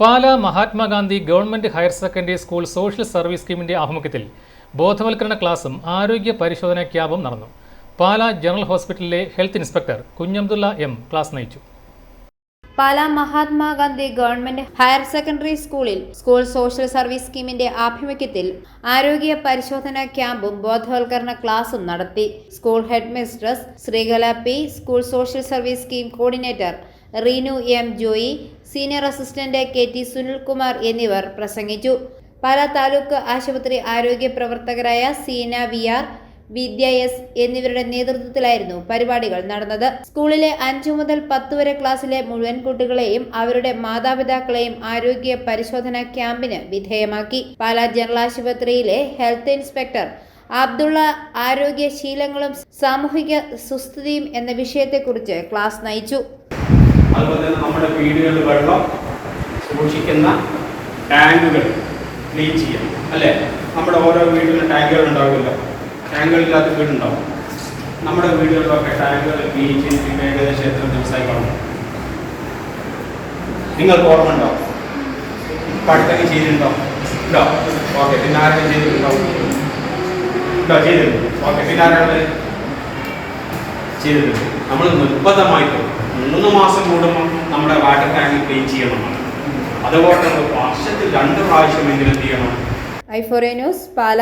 Pala Mahatma Gandhi government higher secondary school social service സ്കീമിന്റെ ആഭിമുഖ്യത്തിൽ ബോധവൽക്കരണ ക്ലാസും ആരോഗ്യ പരിശോധന ക്യാമ്പും നടന്നു. പാല ജനറൽ ഹോസ്പിറ്റലിലെ health inspector Kunhabdulla M class നയിച്ചു. Pala Mahatma Gandhi government higher secondary സ്കൂളിൽ സ്കൂൾ സോഷ്യൽ സർവീസ് സ്കീമിന്റെ ആഭിമുഖ്യത്തിൽ ആരോഗ്യ പരിശോധനാ ക്യാമ്പും ബോധവൽക്കരണ ക്ലാസും നടത്തി. School headmistress Sreekala P school social service scheme coordinator Reenu M Joy senior assistant K T Sunilkumar എന്നിവർ പ്രസംഗിച്ചു. പാലാ താലൂക്ക് ആശുപത്രി ആരോഗ്യ പ്രവർത്തകരായ Seena V R Vidya S എന്നിവരുടെ നേതൃത്വത്തിലായിരുന്നു പരിപാടികൾ നടന്നത്. സ്കൂളിലെ അഞ്ചു മുതൽ പത്ത് വരെ ക്ലാസ്സിലെ മുഴുവൻ കുട്ടികളെയും അവരുടെ മാതാപിതാക്കളെയും ആരോഗ്യ പരിശോധന ക്യാമ്പിന് വിധേയമാക്കി. പാലാ ജനറൽ ആശുപത്രിയിലെ ഹെൽത്ത് ഇൻസ്പെക്ടർ അബ്ദുള്ള ആരോഗ്യ ശീലങ്ങളും സാമൂഹിക സുസ്ഥിതിയും എന്ന വിഷയത്തെക്കുറിച്ച് ക്ലാസ് നയിച്ചു. അതുപോലെ തന്നെ നമ്മുടെ വീടുകളിൽ വെള്ളം സൂക്ഷിക്കുന്ന ടാങ്കുകൾ ക്ലീൻ ചെയ്യാം. അല്ലേ? നമ്മുടെ ഓരോ വീടുകളിലും ടാങ്കുകൾ ഉണ്ടാവില്ല. ടാങ്കുകളില്ലാത്ത വീടുണ്ടാവും. നമ്മുടെ വീടുകളിലൊക്കെ ടാങ്കുകൾ ക്ലീൻ ചെയ്തിട്ട് ഏകദേശം എത്ര ദിവസമായി നിങ്ങൾക്ക് ഓർമ്മ ഉണ്ടോ പഠിത്തം ചെയ്തിട്ടുണ്ടോ? ഉണ്ടോ? ഓക്കെ പിന്നെ ആരെങ്കിലും ചെയ്തിട്ടുണ്ടാവും ഉണ്ടോ? ചെയ്തിട്ടുണ്ട്. ഓക്കെ പിന്നെ ആരാണ് ചെയ്തിട്ടുണ്ട്. നമ്മൾ നിർബന്ധമായിട്ടും മൂന്ന് മാസം കൂടുമ്പോൾ നമ്മുടെ വാട്ടർ ടാങ്ക് ക്ലീൻ ചെയ്യണം. അതുപോലെ തന്നെ വർഷത്തിൽ രണ്ട് പ്രാവശ്യമെങ്കിലും എന്ത് ചെയ്യണം? I four news Pala.